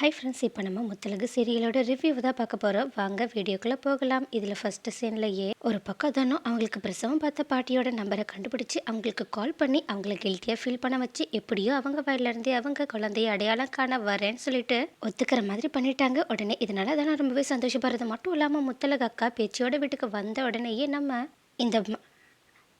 Hi friends இப்போ நம்ம Muthazhagu சீரியலோட review தான் பார்க்க போகிறோம் வாங்க வீடியோக்குள்ளே போகலாம். இதில் ஃபஸ்ட்டு சீன்லையே ஒரு பக்கம் தானோ அவங்களுக்கு பிரசவம் பார்த்த பாட்டியோட நம்பரை கண்டுபிடிச்சி அவங்களுக்கு கால் பண்ணி அவங்கள கில்ட்டியாக ஃபீல் பண்ண வச்சு எப்படியோ அவங்க வயலேருந்தே அவங்க குழந்தைய அடையாளம் காண வரேன்னு சொல்லிட்டு ஒத்துக்கிற மாதிரி பண்ணிட்டாங்க. உடனே இதனால தானே ரொம்பவே சந்தோஷப்படுறது. மட்டும் இல்லாமல் முத்தலகு அக்கா பேச்சியோட வீட்டுக்கு வந்த உடனேயே நம்ம இந்த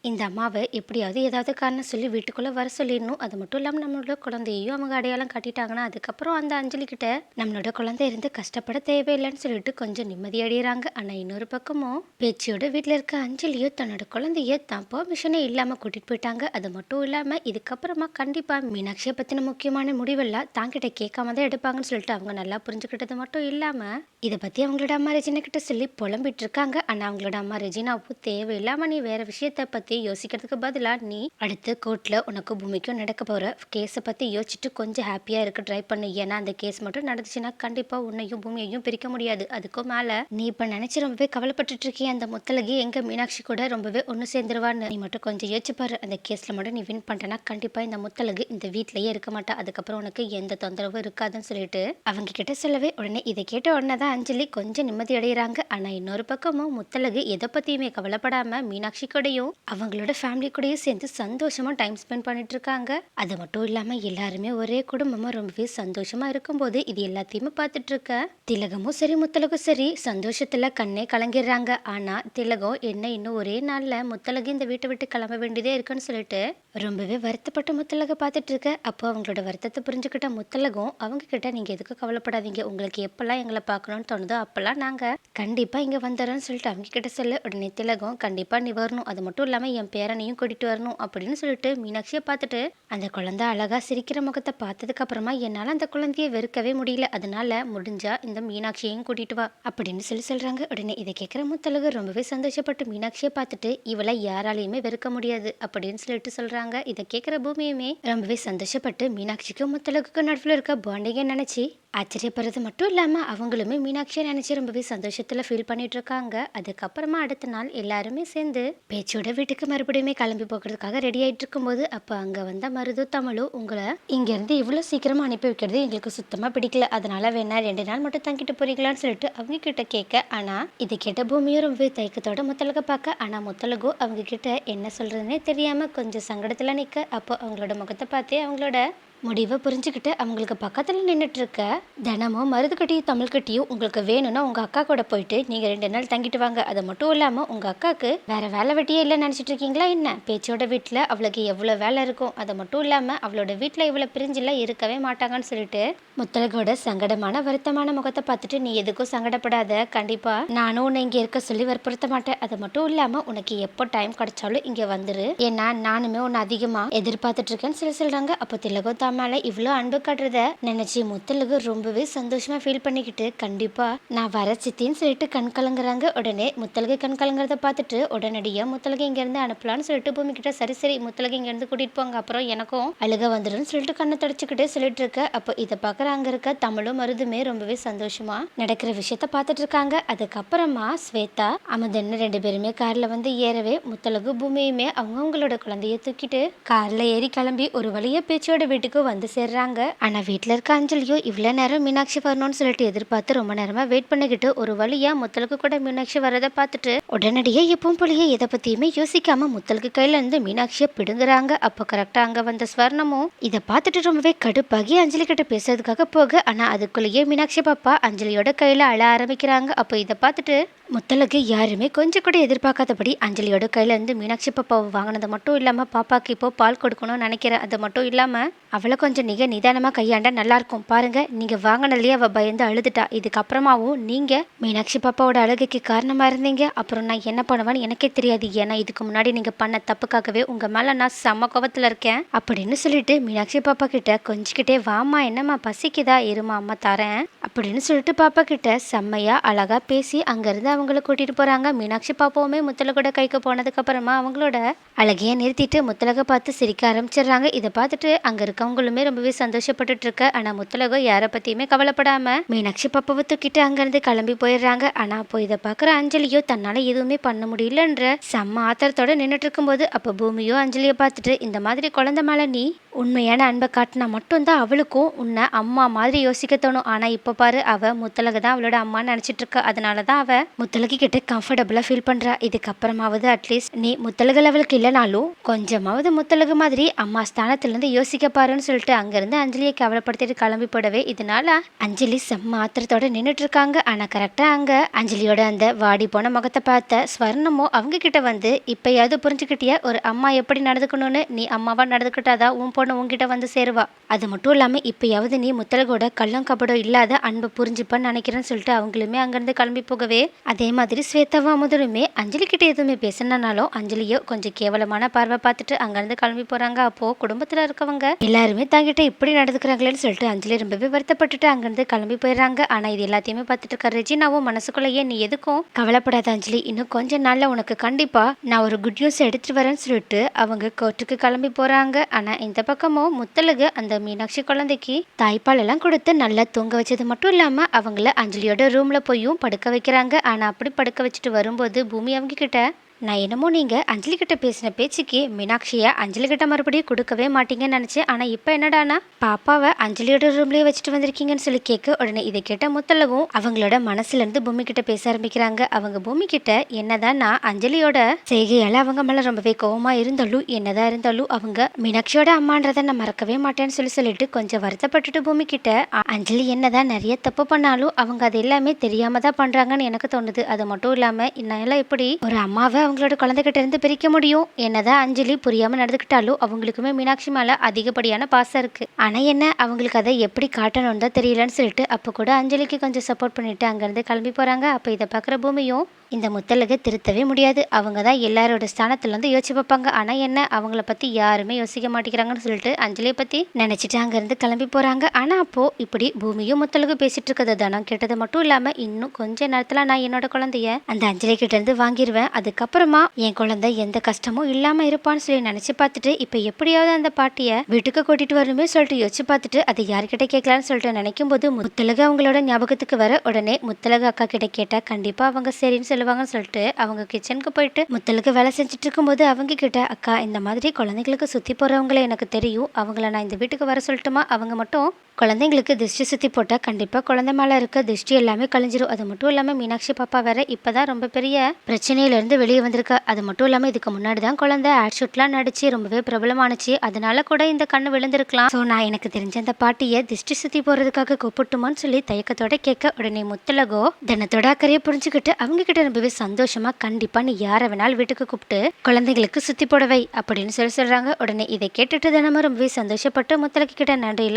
இந்த அம்மாவை எப்படியாவது ஏதாவது காரணம் சொல்லி வீட்டுக்குள்ளே வர சொல்லிடணும். அது மட்டும் இல்லாமல் நம்மளோட குழந்தையையும் அவங்க அடையாளம் காட்டிட்டாங்கன்னா அதுக்கப்புறம் அந்த அஞ்சலி கிட்ட நம்மளோட குழந்தை இருந்து கஷ்டப்பட தேவையில்லைன்னு சொல்லிட்டு கொஞ்சம் நிம்மதி அடையிறாங்க. ஆனால் இன்னொரு பக்கமும் பேச்சியோட வீட்டில் இருக்க அஞ்சலியோ தன்னோட குழந்தைய தான் பெர்மிஷனே இல்லாமல் கூட்டிகிட்டு போயிட்டாங்க. அது மட்டும் இல்லாமல் இதுக்கப்புறமா கண்டிப்பாக மீனாட்சியை பற்றின முக்கியமான முடிவெல்லாம் தாங்கிட்ட கேட்காம தான் எடுப்பாங்கன்னு சொல்லிட்டு அவங்க நல்லா புரிஞ்சுக்கிட்டது மட்டும் இல்லாமல் இதை பற்றி அவங்களோட அம்மா ரெஜினா கிட்ட சொல்லி புலம்பிட்டு இருக்காங்க. ஆனால் அவங்களோட அம்மா ரெஜினாவும் தேவையில்லாமல் நீ வேறு விஷயத்தை பற்றி யோசிக்கிறதுக்கு பதிலாக நீ அடுத்து கோர்ட்டில் உனக்கு பூமிக்கும் நடக்க போகிற கேஸை பற்றி யோசிச்சுட்டு கொஞ்சம் ஹாப்பியாக இருக்க ட்ரை பண்ணு. ஏன்னா அந்த கேஸ் மட்டும் நடந்துச்சுன்னா கண்டிப்பாக உன்னையும் பூமியையும் பிரிக்க முடியாது. அதுக்கும் மேலே நீ இப்போ நினச்சி ரொம்பவே கவலைப்பட்டுட்டு இருக்கிய அந்த முத்தலகி எங்கள் மீனாட்சி கூட ரொம்பவே ஒன்று சேர்ந்துருவான்னு. நீ மட்டும் கொஞ்சம் யோசிச்சு பாரு. அந்த கேஸில் மட்டும் நீ வின் பண்ணிட்டனா கண்டிப்பாக இந்த முத்தலகு இந்த வீட்லேயே இருக்க மாட்டா. அதுக்கப்புறம் உனக்கு எந்த தொந்தரவும் இருக்காதுன்னு சொல்லிட்டு அவங்க கிட்ட சொல்லவே உடனே இதை கேட்ட உடனே தான் அஞ்சலி கொஞ்சம் நிம்மதி அடைகிறாங்க ஆனால் இன்னொரு பக்கமும் முத்தலகு எதை பற்றியுமே கவலைப்படாமல் மீனாட்சி கூடயும் அவங்களோட ஃபேமிலி கூடயே சேர்ந்து சந்தோஷமாக டைம் ஸ்பெண்ட் பண்ணிட்டு இருக்காங்க அது மட்டும் இல்லாமல் எல்லாருமே ஒரே குடும்பமாக ரொம்பவே சந்தோஷமாக இருக்கும்போது இது எல்லாத்தையுமே பார்த்துட்டு இருக்க திலகமும் சரி முத்தலகும் சரி சந்தோஷத்தில் கண்ணே கலங்கிடுறாங்க. ஆனால் திலகம் என்ன இன்னும் ஒரே நாளில் முத்தலகு இந்த வீட்டை விட்டு கிளம்ப வேண்டியதே இருக்குன்னு சொல்லிட்டு ரொம்பவே வருத்தப்பட்ட முத்தலக பார்த்துட்டு இருக்க அப்போ அவங்களோட வருத்தத்தை புரிஞ்சுக்கிட்ட முத்தலகம் அவங்க கிட்ட நீங்கள் எதுக்கு கவலைப்படாதீங்க. உங்களுக்கு எப்போல்லாம் எங்களை பார்க்கணும்னு தோணுதோ அப்போல்லாம் நாங்கள் கண்டிப்பாக இங்கே வந்துடுறோம்னு சொல்லிட்டு அவங்க கிட்ட சொல்ல. உடனே திலகம் கண்டிப்பாக நிவரணும் அது மட்டும் இல்லாமல் என் பேரனையும் கூட்டிகிட்டு வரணும் அப்படின்னு சொல்லிட்டு மீனாட்சியை பார்த்துட்டு அந்த குழந்தை அழகா சிரிக்கிற முகத்தை பார்த்ததுக்கப்புறமா என்னால் அந்த குழந்தைய வெறுக்கவே முடியல. அதனால முடிஞ்சா இந்த மீனாட்சியையும் கூட்டிட்டு வா அப்படின்னு சொல்லி சொல்கிறாங்க உடனே இதை கேட்குற முத்தலகு ரொம்பவே சந்தோஷப்பட்டு மீனாட்சியை பார்த்துட்டு இவளை யாராலையுமே வெறுக்க முடியாது அப்படின்னு சொல்லிட்டு சொல்கிறாங்க இதை கேட்குற பூமியுமே ரொம்பவே சந்தோஷப்பட்டு மீனாட்சிக்கும் முத்தலகுக்கும் நடுவில் இருக்க பாண்டிங்கை நினைச்சு ஆச்சரியப்படுறது மட்டும் இல்லாமல் அவங்களுமே மீனாட்சியை நினச்சி ரொம்பவே சந்தோஷத்தில் ஃபீல் பண்ணிட்டு இருக்காங்க. அதுக்கப்புறமா அடுத்த நாள் எல்லாருமே சேர்ந்து பேச்சோட வீட்டுக்கு மறுபடியுமே கிளம்பி போகிறதுக்காக ரெடி ஆகிட்டு இருக்கும்போது அப்போ அங்கே வந்த மருது தமிழும் உங்களை இங்கேருந்து இவ்வளோ சீக்கிரமாக அனுப்பி வைக்கிறது எங்களுக்கு சுத்தமாக பிடிக்கல. அதனால் வேணா ரெண்டு நாள் மட்டும் தங்கிட்டு போறீங்களான்னு சொல்லிட்டு அவங்க கிட்ட கேட்க ஆனால் இதை கேட்ட பூமியும் ரொம்பவே தயக்கத்தோட முத்தலக பார்க்க ஆனால் முத்தலகோ அவங்க கிட்ட என்ன சொல்கிறதுனே தெரியாமல் கொஞ்சம் சங்கடத்தில் நிற்க அப்போ அவங்களோட முகத்தை பார்த்தே அவங்களோட முடிவை புரிஞ்சுக்கிட்டு அவங்களுக்கு பக்கத்தில் நின்றுட்டுருக்க தினமும் மருதுக்கட்டியும் தமிழ்கட்டியும் உங்களுக்கு வேணும்னா உங்கள் அக்கா கூட போயிட்டு நீங்கள் ரெண்டு நாள் தங்கிட்டு வாங்க. அது மட்டும் இல்லாமல் உங்கள் அக்காவுக்கு வேறு வேலை வெட்டியே இல்லை நினச்சிட்டு இருக்கீங்களா என்ன? பேச்சோட வீட்டில் அவளுக்கு எவ்வளோ வேலை இருக்கும் அது மட்டும் இல்லாமல் அவளோட வீட்டில் இவ்வளோ பிரிஞ்சுலாம் இருக்கவே மாட்டாங்கன்னு சொல்லிட்டு முத்தலகோட சங்கடமான வருத்தமான முகத்தை பார்த்துட்டு நீ எதுக்கும் சங்கடப்படாத கண்டிப்பாக நானும் உன்னை இங்கே இருக்க சொல்லி வற்புறுத்த மாட்டேன். அது மட்டும் இல்லாமல் உனக்கு எப்போ டைம் கிடைச்சாலும் இங்கே வந்துரு. ஏன்னா நானுமே உன்னை அதிகமாக எதிர்பார்த்துட்ருக்கேன்னு சொல்லி சொல்கிறாங்க அப்போ திலகோ தான் மேலே இவ்வளோ அன்பு காட்டுறத நினச்சி முத்தலகு ரொம்பவே சந்தோஷமாக ஃபீல் பண்ணிக்கிட்டு கண்டிப்பாக நான் வர சித்தின்னு சொல்லிட்டு கண் கலங்குறாங்க. உடனே முத்தலகு கண் கலங்குறத பார்த்துட்டு உடனடியாக முத்தலகு இங்கேருந்து அனுப்பலான்னு சொல்லிட்டு பூமி கிட்ட சரி சரி முத்தலகு இங்கேருந்து கூட்டிகிட்டு போங்க. அப்புறம் எனக்கும் அழுக வந்துடும்னு சொல்லிட்டு கண்ணை தொடச்சிக்கிட்டே சொல்லிட்டு இருக்க. அப்போ இதை பார்க்குற அங்கே இருக்க தமிழும் மருதுமே ரொம்பவே சந்தோஷமாக நடக்கிற விஷயத்த பார்த்துட்டு இருக்காங்க. அதுக்கப்புறமா ஸ்வேதா அமதன்னு ரெண்டு பேருமே காரில் வந்து ஏறவே முத்தலகு பூமியுமே அவங்கவுங்களோட குழந்தைய தூக்கிட்டு காரில் ஏறி கிளம்பி ஒரு வழியா பேச்சோட வீட்டுக்கு வந்து சேர்றாங்க. ஆனா வீட்டில் இருக்க அஞ்சலியோ இவ்வளவு நேரம் மீனாட்சி வரணும்னு சொல்லிட்டு எதிர்பார்த்து ரொம்ப நேரமா வெயிட் பண்ணிக்கிட்டு ஒரு வழியா முத்தலுக்கு கூட மீனாட்சி வரதை பார்த்துட்டு உடனடியே எப்பவும் போலயே எதை பத்தியுமே யோசிக்காம முத்தலுக்கு கையில இருந்து மீனாட்சியை பிடுங்குறாங்க. அப்போ கரெக்டா அங்க வந்த ஸ்வர்ணமும் இதை பார்த்துட்டு ரொம்பவே கடுப்பாகி அஞ்சலி கிட்ட பேசுறதுக்காக போக. ஆனா அதுக்குள்ளேயே மீனாட்சி பாப்பா அஞ்சலியோட கையில அழ ஆரம்பிக்கிறாங்க. அப்போ இதை பார்த்துட்டு முத்தலுக்கு யாருமே கொஞ்சம் கூட எதிர்பார்க்காதபடி அஞ்சலியோட கையில இருந்து மீனாட்சி பாப்பாவை வாங்கினது மட்டும் இல்லாமல் பாப்பாக்கு இப்போது பால் கொடுக்கணும்னு நினைக்கிறேன் அது மட்டும் இல்லாமல் அவளை கொஞ்சம் நீங்கள் நிதானமாக கையாண்டா நல்லாயிருக்கும் பாருங்கள் நீங்கள் வாங்கினதுலேயே அவள் பயந்து அழுதுட்டா. இதுக்கப்புறமாவும் நீங்கள் மீனாட்சி பாப்பாவோட அழுகைக்கு காரணமாக இருந்தீங்க. அப்புறம் நான் என்ன பண்ணுவேன்னு எனக்கே தெரியாது. ஏன்னா இதுக்கு முன்னாடி நீங்கள் பண்ண தப்புக்காகவே உங்கள் மேலே நான் செம்ம கோபத்தில் இருக்கேன். அப்படின்னு சொல்லிட்டு மீனாட்சி பாப்பா கிட்ட கொஞ்சிக்கிட்டே வாமா என்னம்மா பசிக்குதா? இருமா அம்மா தரேன். அப்படின்னு சொல்லிட்டு பாப்பா கிட்ட செம்மையாக அழகாக பேசி அங்கேருந்து அவங்கள கூட்டிட்டு போறாங்க. மீனாட்சி பாப்பாவுமே முத்தலகோட கைக்கு போனதுக்கு அப்புறமா அவங்களோட அழகைய நிறுத்திட்டு முத்தலக பார்த்து சிரிக்க ஆரம்பிச்சிடுறாங்க. இதை பார்த்துட்டு அங்க இருக்கவங்களுமே ரொம்பவே சந்தோஷப்பட்டுட்டு இருக்க. ஆனா முத்தலகம் யாரை பத்தியுமே கவலைப்படாம மீனாட்சி பாப்பாவை தூக்கிட்டு அங்கிருந்து கிளம்பி போயிடுறாங்க. ஆனா அப்போ இதை பாக்குற அஞ்சலியோ தன்னால எதுவுமே பண்ண முடியலன்ற செம்ம ஆத்திரத்தோட நின்றுட்டு இருக்கும்போது அப்போ பூமியோ அஞ்சலியை பார்த்துட்டு இந்த மாதிரி குழந்தை மேல நீ உண்மையான அன்பை காட்டினா மட்டும்தான் அவளுக்கும் உன்னை அம்மா மாதிரி யோசிக்க தோணும். ஆனால் இப்போ பாரு அவள் முத்தலகு தான் அவளோட அம்மான்னு நினச்சிட்டு இருக்கா அதனால தான் அவள் முத்தலகு கிட்ட கம்ஃபர்டபுளாக ஃபீல் பண்ணுறா இதுக்கப்புறமாவது அட்லீஸ்ட் நீ முத்தலகு லெவலுக்கு இல்லைனாலும் கொஞ்சமாவது முத்தலகு மாதிரி அம்மா ஸ்தானத்துலேருந்து யோசிக்க பாருன்னு சொல்லிட்டு அங்கேருந்து அஞ்சலியை கவலைப்படுத்திட்டு கிளம்பி போடவே இதனால அஞ்சலி செம்ம ஆத்திரத்தோட நின்றுட்டு இருக்காங்க ஆனால் கரெக்டாக அங்கே அஞ்சலியோட அந்த வாடி போன முகத்தை பார்த்த ஸ்வர்ணமோ அவங்க கிட்ட வந்து இப்போயாவது புரிஞ்சுக்கிட்டிய? ஒரு அம்மா எப்படி நடந்துக்கணும்னு? நீ அம்மாவாக நடந்துக்கிட்டாதான் உன் பொண்ணு உங்ககிட்ட வந்து சேருவா. அது மட்டும் இல்லாமல் இப்போயாவது நீ முத்தலகோட கள்ளம் கபடம் இல்லாத அன்பை புரிஞ்சுப்பன்னு நினைக்கிறேன்னு சொல்லிட்டு அவங்களுமே அங்கேருந்து கிளம்பி போகவே அதே மாதிரி ஸ்வேதாவும் முதலுமே அஞ்சலி கிட்ட எதுவுமே பேசினாலும் அஞ்சலியோ கொஞ்சம் கேவலமான பார்வை பார்த்துட்டு அங்கேருந்து கிளம்பி போகிறாங்க அப்போது குடும்பத்தில் இருக்கவங்க எல்லாருமே தாங்கிட்ட இப்படி நடந்துக்கிறாங்களேன்னு சொல்லிட்டு அஞ்சலி ரொம்பவே வருத்தப்பட்டுட்டு அங்கேருந்து கிளம்பி போயிடுறாங்க. ஆனால் இது எல்லாத்தையுமே பார்த்துட்டு இருக்க ரெஜினாவும் மனசுக்குள்ளேயே நீ எதுக்கும் கவலைப்படாத அஞ்சலி. இன்னும் கொஞ்ச நாளில் உனக்கு கண்டிப்பாக நான் ஒரு குட் நியூஸ் எடுத்துட்டு வரேன்னு சொல்லிட்டு அவங்க கோர்ட்டுக்கு கிளம்பி போகிறாங்க ஆனால் இந்த பக்கமும் முத்தலகு அந்த மீனாட்சி குழந்தைக்கு தாய்ப்பால் எல்லாம் கொடுத்து நல்லா தூங்க வச்சது மட்டும் இல்லாம அவங்கள அஞ்சலியோட ரூம்ல போயும் படுக்க வைக்கிறாங்க. ஆனா அப்படி படுக்க வச்சுட்டு வரும்போது பூமி அவங்க கிட்ட நான் என்னமோ நீங்கள் அஞ்சலிக்கிட்ட பேசின பேச்சுக்கு மீனாட்சியை அஞ்சலிக்கிட்ட மறுபடியும் கொடுக்கவே மாட்டீங்கன்னு நினச்சேன். ஆனால் இப்போ என்னடானா பாப்பாவை அஞ்சலியோட ரூம்லேயே வச்சுட்டு வந்திருக்கீங்கன்னு சொல்லி கேட்க உடனே இதை கேட்ட முத்தலவும் அவங்களோட மனசுலேருந்து பூமி கிட்ட பேச ஆரம்பிக்கிறாங்க. அவங்க பூமி கிட்ட என்னதான் நான் அஞ்சலியோட செய்கையால் அவங்க மேலே ரொம்பவே கோவமாக இருந்தாலும் என்னதான் இருந்தாலும் அவங்க மீனாட்சியோட அம்மான்றதை நான் மறக்கவே மாட்டேன்னு சொல்லி சொல்லிட்டு கொஞ்சம் வருத்தப்பட்டுட்டு பூமி கிட்ட அஞ்சலி என்னதான் நிறைய தப்பு பண்ணாலும் அவங்க அது எல்லாமே தெரியாம தான் பண்ணுறாங்கன்னு எனக்கு தோணுது. அது மட்டும் இல்லாமல் என்னால எப்படி ஒரு அம்மாவை அவங்களோட குழந்தைகிட்ட இருந்து பிரிக்க முடியும். என்னதான் அஞ்சலி புரியாம நடந்துக்கிட்டாலும் அவங்களுக்குமே மீனாட்சி மேல அதிகப்படியான பாசம் இருக்கு. ஆனா என்ன அவங்களுக்கு அதை எப்படி காட்டணும்னு தான் தெரியலன்னு சொல்லிட்டு அப்போ கூட அஞ்சலிக்கு கொஞ்சம் சப்போர்ட் பண்ணிட்டு அங்கேருந்து கிளம்பி போறாங்க. அப்போ இதை பார்க்குற பூமியும் இந்த முத்தலக திருத்தவே முடியாது. அவங்க தான் எல்லாரோட ஸ்தானத்துல இருந்து யோசிச்சு பார்ப்பாங்க. ஆனா என்ன? அவங்கள பத்தி யாருமே யோசிக்க மாட்டேங்கிறாங்கன்னு சொல்லிட்டு அஞ்சலியை பத்தி நினைச்சிட்டு அங்கேருந்து கிளம்பி போறாங்க. ஆனா அப்போ இப்படி பூமியும் முத்தலகு பேசிட்டு இருக்கிறத தானம் கேட்டது மட்டும் இல்லாம இன்னும் கொஞ்ச நேரத்துல நான் என்னோட குழந்தைய அந்த அஞ்சலி கிட்ட இருந்து வாங்கிடுவேன் அதுக்கப்புறமா என் குழந்தை எந்த கஷ்டமும் இல்லாம இருப்பான்னு சொல்லி நினைச்சு பார்த்துட்டு இப்ப எப்படியாவது அந்த பாட்டிய வீட்டுக்கு கூட்டிட்டு வரணுமே சொல்லிட்டு யோசிச்சு பார்த்துட்டு அதை யார்கிட்ட கேட்கலான்னு சொல்லிட்டு நினைக்கும் போது முத்தலகு அவங்களோட ஞாபகத்துக்கு வர உடனே முத்தலகு அக்கா கிட்ட கேட்டா கண்டிப்பா அவங்க சரின்னு சொல்லுவாங்கன்னு சொல்லிட்டு அவங்க கிச்சனுக்கு போயிட்டு முத்தலுக்கு வேலை செஞ்சுட்டு இருக்கும்போது அவங்க கிட்ட அக்கா இந்த மாதிரி குழந்தைங்களுக்கு சுற்றி போறவங்கள எனக்கு தெரியும். அவங்கள நான் இந்த வீட்டுக்கு வர சொல்லட்டுமா? அவங்க மட்டும் குழந்தைங்களுக்கு திருஷ்டி சுத்தி போட்டால் கண்டிப்பாக குழந்தை மேல இருக்க திருஷ்டி எல்லாமே கழிஞ்சிரும். அது மட்டும் இல்லாமல் மீனாட்சி பாப்பா வேற இப்பதான் ரொம்ப பெரிய பிரச்சனையில இருந்து வெளியே வந்திருக்கா. அது மட்டும் இல்லாமல் இதுக்கு முன்னாடி தான் குழந்தை ஆட் ஷூட்லாம் நடிச்சு ரொம்பவே பிரபலமானுச்சு. அதனால கூட இந்த கண்ணு விழுந்திருக்கலாம். ஸோ நான் எனக்கு தெரிஞ்ச அந்த பாட்டியை திருஷ்டி சுத்தி போகிறதுக்காக கூப்பிட்டுமான்னு சொல்லி தயக்கத்தோட கேட்க உடனே முத்தலகோ தினத்தோட அக்கறையை புரிஞ்சுக்கிட்டு அவங்க கிட்ட ரொம்பவே சந்தோஷமாக கண்டிப்பாக நீ யாரை வேணாலும் வீட்டுக்கு கூப்பிட்டு குழந்தைங்களுக்கு சுத்தி போடவை அப்படின்னு சொல்லி சொல்கிறாங்க உடனே இதை கேட்டுட்டு தினமும் ரொம்பவே சந்தோஷப்பட்டு முத்தலகு கிட்ட நன்றி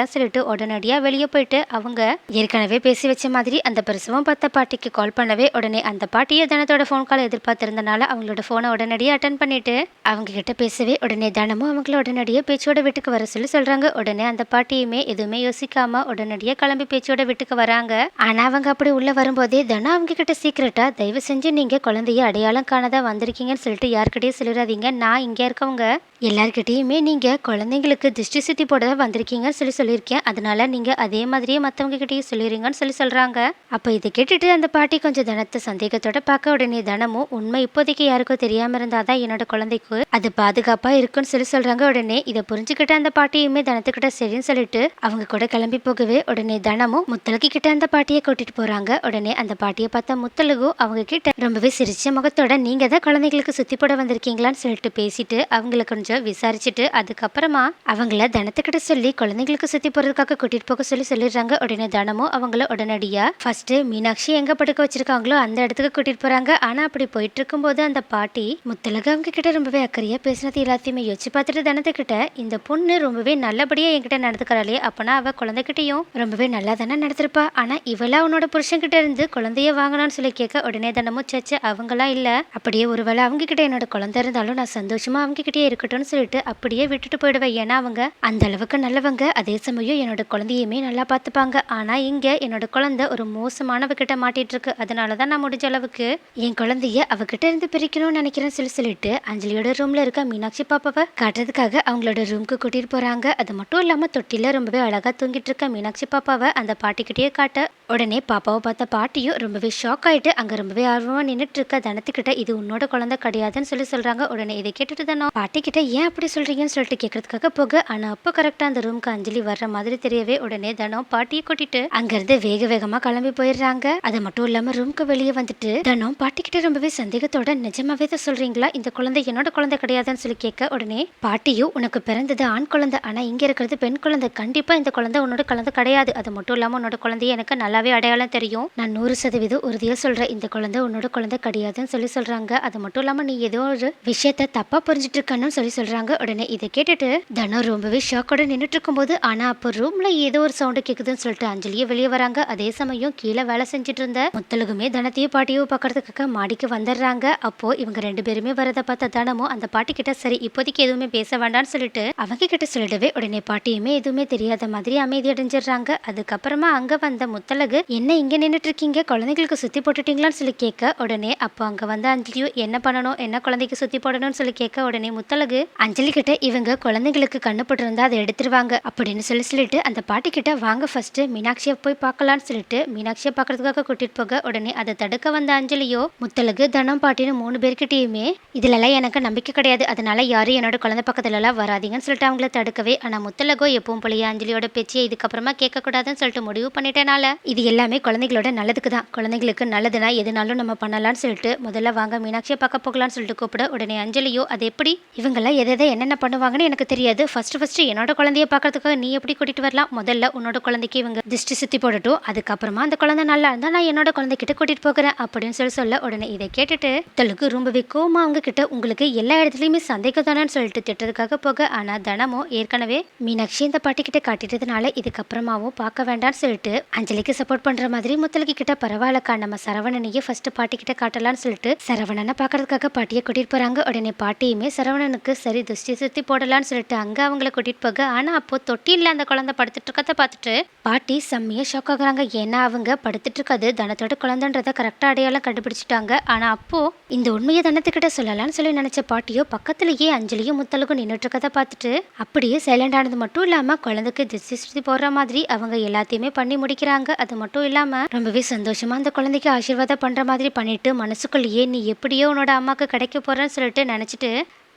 உடனே உடனடியாக வெளியே போயிட்டு அவங்க ஏற்கனவே பேசி வச்ச மாதிரி அந்த பிரசவம் பார்த்த பாட்டிக்கு கால் பண்ணவே உடனே அந்த பாட்டியை தனத்தோட ஃபோன் கால் எதிர்பார்த்திருந்தனால அவங்களோட ஃபோனை உடனடியாக அட்டன் பண்ணிட்டு அவங்க கிட்ட பேசவே உடனே தினமும் அவங்கள உடனடியாக பேச்சோட வீட்டுக்கு வர சொல்லி சொல்றாங்க. உடனே அந்த பாட்டியுமே எதுவுமே யோசிக்காம உடனடியாக கிளம்பி பேச்சோட வீட்டுக்கு வராங்க. ஆனா அவங்க அப்படி உள்ள வரும்போதே தினம் அவங்க கிட்ட சீக்கிரட்டா தயவு செஞ்சு நீங்க குழந்தைய அடையாளம் காணாத வந்திருக்கீங்கன்னு சொல்லிட்டு யார்கிட்டயும் சொல்லிடாதீங்க. நான் இங்கே இருக்கவங்க. எல்லார்கிட்டயுமே நீங்க குழந்தைங்களுக்கு திருஷ்டி சுத்தி போட வந்திருக்கீங்கன்னு சொல்லி சொல்லியிருக்கேன். அதனால நீங்க அதே மாதிரியே மத்தவங்க கிட்டயும் சொல்லிடுங்கன்னு சொல்லி சொல்றாங்க. அப்போ இதை கேட்டுட்டு அந்த பாட்டி கொஞ்சம் தனத்தை சந்தேகத்தோட பார்க்க உடனே தனமும் உண்மை இப்போதைக்கு யாருக்கும் தெரியாம இருந்தாதான் என்னோட குழந்தைக்கு அது பாதுகாப்பாக இருக்குன்னு சொல்லி சொல்கிறாங்க உடனே இதை புரிஞ்சுக்கிட்ட அந்த பாட்டியுமே தனத்துக்கிட்ட சரின்னு சொல்லிட்டு அவங்க கூட கிளம்பி போகவே உடனே தனமும் முத்தலகு கிட்ட அந்த பாட்டியை கூட்டிட்டு போறாங்க. உடனே அந்த பாட்டியை பார்த்த முத்தலகு அவங்க கிட்ட ரொம்பவே சிரிச்ச முகத்தோட நீங்கள் தான் குழந்தைங்களுக்கு சுத்தி போட வந்திருக்கீங்களான்னு சொல்லிட்டு பேசிட்டு அவங்கள கொஞ்சம் விசாரிச்சுட்டு அதுக்கப்புறமா அவங்கள தனத்துக்கிட்ட சொல்லி குழந்தைங்களுக்கு சுத்தி போறதுக்காக கூட்டிட்டு போக சொல்லி சொல்லிடுறாங்க. உடனே தனமும் அவங்கள உடனடியா ஃபர்ஸ்ட் மீனாட்சி எங்க படுக்க வச்சிருக்காங்களோ அந்த இடத்துக்கு கூட்டிட்டு போறாங்க. ஆனா அப்படி போயிட்டு இருக்கும்போது அந்த பாட்டி முத்தலக அவங்க கிட்ட ரொம்பவே அக்கறையா பேசினது எல்லாத்தையுமே யோசிச்சு பார்த்துட்டு தனத்துக்கிட்ட இந்த பொண்ணு ரொம்பவே நல்லபடியா என்கிட்ட நடந்துக்கிறாளே. அப்பனா அவ குழந்தைகிட்டையும் ரொம்பவே நல்லா தானே நடத்திருப்பா ஆனா இவளா உன்னோட புருஷன்கிட்ட இருந்து குழந்தைய வாங்கணும்னு சொல்லி கேட்க உடனே தனமும் சச்ச அவங்களாம் இல்ல. அப்படியே ஒருவேளை அவங்க கிட்ட என்னோட குழந்தை இருந்தாலும் நான் சந்தோஷமா அவங்க கிட்டே இருக்கட்டும்னு சொல்லிட்டு அப்படியே விட்டுட்டு போயிடுவேன். ஏன்னா அவங்க அந்த அளவுக்கு நல்லவங்க. அதே சமயம் என்னோட குழந்தையுமே நல்லா பார்த்துப்பாங்க. ஆனால் இங்கே என்னோட குழந்தை ஒரு மோசமானவகிட்ட மாட்டிட்டு இருக்கு அதனால தான் நான் முடிஞ்ச அளவுக்கு என் குழந்தைய அவகிட்ட இருந்து பிரிக்கணும்னு நினைக்கிறேன்னு சொல்லி சொல்லிட்டு அஞ்சலியோட ரூம்ல இருக்க மீனாட்சி பாப்பாவை காட்டுறதுக்காக அவங்களோட ரூமுக்கு கூட்டிட்டு போறாங்க. அது மட்டும் இல்லாம தொட்டில ரொம்பவே அழகா தூங்கிட்டு இருக்க மீனாட்சி பாப்பாவை அந்த பாட்டிக்கிட்டே காட்ட உடனே பாப்பாவை பார்த்த பாட்டியும் ரொம்பவே ஷாக் ஆயிட்டு அங்க ரொம்பவே ஆர்வமா நின்றுட்டு இருக்க தனத்துக்கிட்ட இது உன்னோட குழந்தை கிடையாதுன்னு சொல்லி சொல்றாங்க. உடனே இதை கேட்டுட்டு தானே பாட்டிக்கிட்ட ஏன் அப்படி சொல்றீங்கன்னு சொல்லிட்டு கேட்கறதுக்காக போக. ஆனா அப்போ கரெக்டா அந்த ரூம்க்கு அஞ்சலி வர்ற மாதிரி தெரியவே உடனே தனம் பாட்டியை கூட்டிட்டு அங்கிருந்து வேக வேகமா கிளம்பி போயிடுறாங்க. அது மட்டும் இல்லாம ரூம்க்கு வெளியே வந்துட்டு தனம் பாட்டி கிட்ட ரொம்பவே சந்தேகத்தோட நிஜமாவே தான் சொல்றீங்களா? இந்த குழந்தை என்னோட குழந்தை கிடையாதுன்னு சொல்லி கேட்க உடனே பாட்டியும் உனக்கு பிறந்தது ஆண் குழந்தை. ஆனா இங்க இருக்கிறது பெண் குழந்தை. கண்டிப்பா இந்த குழந்தை உன்னோட குழந்தை கிடையாது. அது மட்டும் இல்லாம உன்னோட குழந்தைய எனக்கு நல்லாவே அடையாளம் தெரியும். நான் நூறு சதவீதம் உறுதியா சொல்றேன். இந்த குழந்தை உன்னோட குழந்தை கிடையாதுன்னு சொல்லி சொல்றாங்க. அது மட்டும் இல்லாம நீ ஏதோ ஒரு விஷயத்த தப்பா புரிஞ்சிட்டு இருக்கன்னு சொல்லி சொல்றாங்க. உடனே இதை கேட்டுட்டு தனம் ரொம்பவே ஷாக்கோட நின்றுட்டு இருக்கும்போது ஆனா அப்போ ரூம்ல ஏதோ ஒரு சவுண்டு கேக்குதுன்னு சொல்லிட்டு அஞ்சலியே வெளியே வராங்க. அதே சமயம் கீழே வேலை செஞ்சுட்டு இருந்த முத்தலுகுமே தனத்தையும் பாட்டியும் பார்க்கறதுக்காக மாடிக்கு வந்துடுறாங்க. அப்போ இவங்க ரெண்டு பேருமே வரதை பார்த்த தனமும் அந்த பாட்டி கிட்ட சரி இப்போதைக்கு எதுவுமே பேச வேண்டாம்னு சொல்லிட்டு அவங்க கிட்ட சொல்லிடவே உடனே பாட்டியுமே எதுவுமே தெரியாத மாதிரி அமைதி அடைஞ்சிடுறாங்க. அதுக்கப்புறமா அங்க வந்த முத்தலகு என்ன இங்க நின்னுட்டு இருக்கீங்க குழந்தைங்களுக்கு சுத்தி போட்டுட்டீங்களான்னு சொல்லி கேட்க உடனே அப்போ அங்க வந்த அஞ்சலியும் என்ன பண்ணணும்? என்ன குழந்தைக்கு சுத்தி போடணும்னு சொல்லி கேட்க உடனே முத்தலகு அஞ்சலி கிட்ட இவங்க குழந்தைங்களுக்கு கண்ணு போட்டிருந்தா அதை எடுத்துருவாங்க அப்படின்னு சொல்லி சொல்லிட்டு அந்த பாட்டிக்கிட்ட வாங்க ஃபர்ஸ்ட்டு மீனாட்சியை போய் பார்க்கலாம்னு சொல்லிட்டு மீனாட்சியை பார்க்கறதுக்காக கூட்டிகிட்டு போக. உடனே அதை தடுக்க வந்த அஞ்சலியோ முத்தலகு தனம் பாட்டின்னு மூணு பேர்கிட்டேயுமே இதுலலாம் எனக்கு நம்பிக்கை கிடையாது. அதனால யாரும் என்னோட குழந்தை பக்கத்துலலாம் வராதிங்கன்னு வராதீங்கன்னு சொல்லிட்டு அவங்கள தடுக்கவே ஆனால் முத்தலகோ எப்பவும் போலயே அஞ்சலியோட பேச்சியை இதுக்கப்புறமா கேட்கக்கூடாதுன்னு சொல்லிட்டு முடிவு பண்ணிட்டேனால இது எல்லாமே குழந்தைகளோட நல்லதுக்கு தான் குழந்தைங்களுக்கு நல்லதுனா எதுனாலும் நம்ம பண்ணலாம்னு சொல்லிட்டு முதல்ல வாங்க மீனாட்சியை பார்க்க போகலாம்னு சொல்லிட்டு கூப்பிட உடனே அஞ்சலியோ அது எப்படி? இவங்கெல்லாம் எதை எதை என்னென்ன பண்ணுவாங்கன்னு எனக்கு தெரியாது. ஃபர்ஸ்ட் ஃபர்ஸ்ட் என்னோட குழந்தைய பார்க்கறதுக்காக நீ எப்படி கூட்டிட்டு வரலாம்? முதல்ல உன்னோட குழந்தைக்கு இவங்க திருஷ்டி சுத்தி போடட்டும். அதுக்கப்புறமா அந்த குழந்தை நல்லா இருந்தா நான் என்னோட குழந்தைகிட்ட கூட்டிட்டு போகிறேன் அப்படின்னு சொல்லி சொல்ல உடனே இதை கேட்டுட்டு தெலுங்கு ரொம்பவே கோமா அவங்க கிட்ட உங்களுக்கு எல்லா இடத்துலயுமே சந்தேகம் தானேன்னு சொல்லிட்டு திட்டதுக்காக போக ஆனா தனமும் ஏற்கனவே மீனாட்சி இந்த பாட்டி கிட்ட காட்டிட்டதுனால இதுக்கப்புறமாவும் பார்க்க வேண்டாம்னு சொல்லிட்டு அஞ்சலிக்கு சப்போர்ட் பண்ற மாதிரி முத்தலகி கிட்ட பரவாயில்லக்கா நம்ம சரவணனையே ஃபர்ஸ்ட் பாட்டி கிட்ட காட்டலாம்னு சொல்லிட்டு சரவணனை பார்க்கறதுக்காக பாட்டியை கூட்டிட்டு போறாங்க. உடனே பாட்டியுமே சரவணனுக்கு சரி துஷ்டி சுத்தி போடலாம்னு சொல்லிட்டு அங்க அவங்கள கூட்டிட்டு போக ஆனா அப்போ தொட்டில அந்த குழந்தை படுத்துட்டு இருக்கத பார்த்துட்டு பாட்டி செம்மையாக ஷாக் ஆகுறாங்க. ஏன்னா அவங்க படுத்துட்டு இருக்கிறது தனத்தோட குழந்தைன்றதை கரெக்டாக அடையாளம் கண்டுபிடிச்சிட்டாங்க. ஆனால் அப்போது இந்த உண்மையை தனத்துக்கிட்ட சொல்லலாம்னு சொல்லி நினச்ச பாட்டியோ பக்கத்துலேயே அஞ்சலியும் முத்தலுக்கும் நின்றுட்டு இருக்கதை பார்த்துட்டு அப்படியே சைலண்ட் ஆனது மட்டும் இல்லாமல் குழந்தைக்கு திசை சுத்தி போடுற மாதிரி அவங்க எல்லாத்தையுமே பண்ணி முடிக்கிறாங்க. அது மட்டும் இல்லாமல் ரொம்பவே சந்தோஷமாக அந்த குழந்தைக்கு ஆசீர்வாதம் பண்ணுற மாதிரி பண்ணிட்டு மனசுக்குள்ளேயே நீ எப்படியோ உன்னோட அம்மாவுக்கு கிடைக்க போகிறேன்னு சொல்லிட்டு நினச்சிட்டு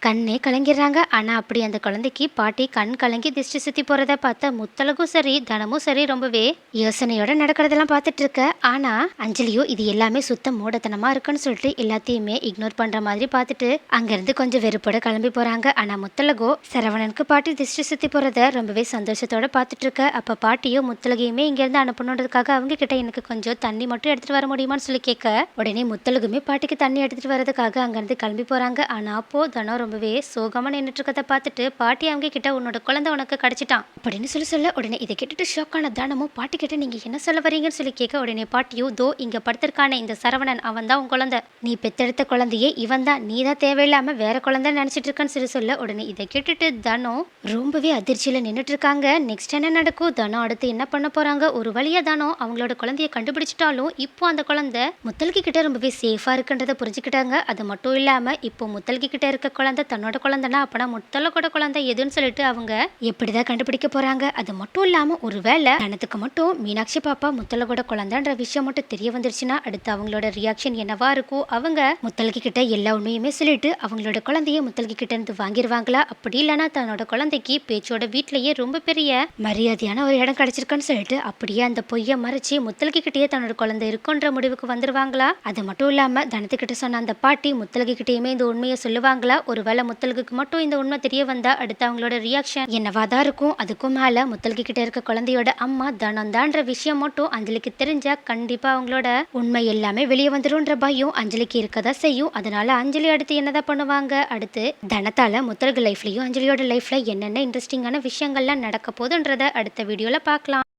கண்ணே கலங்கிடுறாங்க. ஆனால் அப்படி அந்த குழந்தைக்கு பாட்டி கண் கலங்கி திஷ்டி சுத்தி போறத பார்த்த முத்தலகும் சரி தனமும் சரி ரொம்பவே யோசனையோட நடக்கிறதெல்லாம் பார்த்துட்டு இருக்க. ஆனா அஞ்சலியோ இது எல்லாமே சுத்த மூடத்தனமா இருக்குன்னு சொல்லிட்டு எல்லாத்தையுமே இக்னோர் பண்ற மாதிரி பார்த்துட்டு அங்கிருந்து கொஞ்சம் வெறுப்போட கிளம்பி போறாங்க. ஆனா முத்தலகோ சரவணனுக்கு பாட்டி திஷ்டி சுத்தி போறத ரொம்பவே சந்தோஷத்தோட பார்த்துட்டு இருக்க. அப்ப பாட்டியோ முத்தலகையுமே இங்கேருந்து அனுப்பணுன்றதுக்காக அவங்க கிட்ட எனக்கு கொஞ்சம் தண்ணி மட்டும் எடுத்துட்டு வர முடியுமான்னு சொல்லி கேட்க உடனே முத்தலகுமே பாட்டிக்கு தண்ணி எடுத்துட்டு வரதுக்காக அங்கிருந்து கிளம்பி போறாங்க. ஆனா அப்போ தனம் ரொம்பவே சோகமாக நின்றுட்டு பார்த்துட்டு பாட்டி அவங்க கிட்ட உன்னோட குழந்தை உனக்கு கிடைச்சிட்டான். அப்படின்னு சொல்லி சொல்ல உடனே இதை கேட்டுட்டு ஷாக்கான தானமும் பாட்டி கிட்ட நீங்கள் என்ன சொல்ல வரீங்கன்னு சொல்லி கேட்க உடனே பாட்டியோ தோ இங்கே படுத்திருக்கான இந்த சரவணன் அவன் தான் உன் குழந்தை. நீ பெத்தெடுத்த குழந்தையே இவன் தான். நீ தான் தேவையில்லாமல் வேற குழந்தை நினச்சிட்டு இருக்கன்னு சொல்லி சொல்ல உடனே இதை கேட்டுட்டு தனம் ரொம்பவே அதிர்ச்சியில் நின்றுட்டு இருக்காங்க. நெக்ஸ்ட் என்ன நடக்கும்? தனம் அடுத்து என்ன பண்ண போகிறாங்க ஒரு வழியாக தானோ அவங்களோட குழந்தைய கண்டுபிடிச்சிட்டாலும் இப்போ அந்த குழந்தை முத்தல்கி கிட்ட ரொம்பவே சேஃபாக இருக்குன்றத புரிஞ்சுக்கிட்டாங்க. அது மட்டும் இல்லாமல் இப்போ முத்தல்கி கிட்ட இருக்க குழந்தை தன்னோட குழந்தைனா அப்பனா கூட குழந்தை எதுன்னு சொல்லிட்டு அவங்க எப்படிதான் கண்டுபிடிக்க போறாங்க? அது மட்டும் இல்லாம ஒருவேளை தனத்துக்கு மட்டும் மீனாட்சி பாப்பா முத்தலகோட குழந்தைன்ற விஷயம் மட்டும் தெரிய வந்துருச்சுன்னா அடுத்து அவங்களோட ரியாக்ஷன் என்னவா இருக்கும்? அவங்க முத்தலகி கிட்ட எல்லா உண்மையுமே சொல்லிட்டு அவங்களோட குழந்தைய முத்தலகி கிட்ட இருந்து வாங்கிடுவாங்களா அப்படி இல்லைன்னா தன்னோட குழந்தைக்கு பேச்சோட வீட்லயே ரொம்ப பெரிய மரியாதையான ஒரு இடம் கிடைச்சிருக்குன்னு சொல்லிட்டு அப்படியே அந்த பொய்யை மறைச்சு முத்தலகி கிட்டயே தன்னோட குழந்தை இருக்குன்ற முடிவுக்கு வந்துருவாங்களா? அது மட்டும் இல்லாம தனத்துக்கிட்ட சொன்ன அந்த பாட்டி முத்தலகி கிட்டயுமே இந்த உண்மையை சொல்லுவாங்களா? ஒரு ஒருவேளை முத்தலுக்கு மட்டும் இந்த உண்மை தெரிய வந்தா அடுத்து அவங்களோட ரியாக்ஷன் என்னவாதான் இருக்கும்? அதுக்கும் மேல முத்தலகி கிட்ட இருக்க குழந்தையோட அம்மா தனம் தான்ற விஷயம் மட்டும் அஞ்சலிக்கு தெரிஞ்சா கண்டிப்பா அவங்களோட உண்மை எல்லாமே வெளியே வந்துரும்ன்ற பயம் அஞ்சலிக்கு இருக்கதா செய்யும். அதனால அஞ்சலி அடுத்து என்னதான் பண்ணுவாங்க? அடுத்து தனத்தால முத்தலகு லைஃப்லயும் அஞ்சலியோட லைஃப்ல என்னென்ன இன்ட்ரெஸ்டிங்கான விஷயங்கள்லாம் நடக்க போதுன்றத அடுத்த வீடியோல பார்க்கலாம்.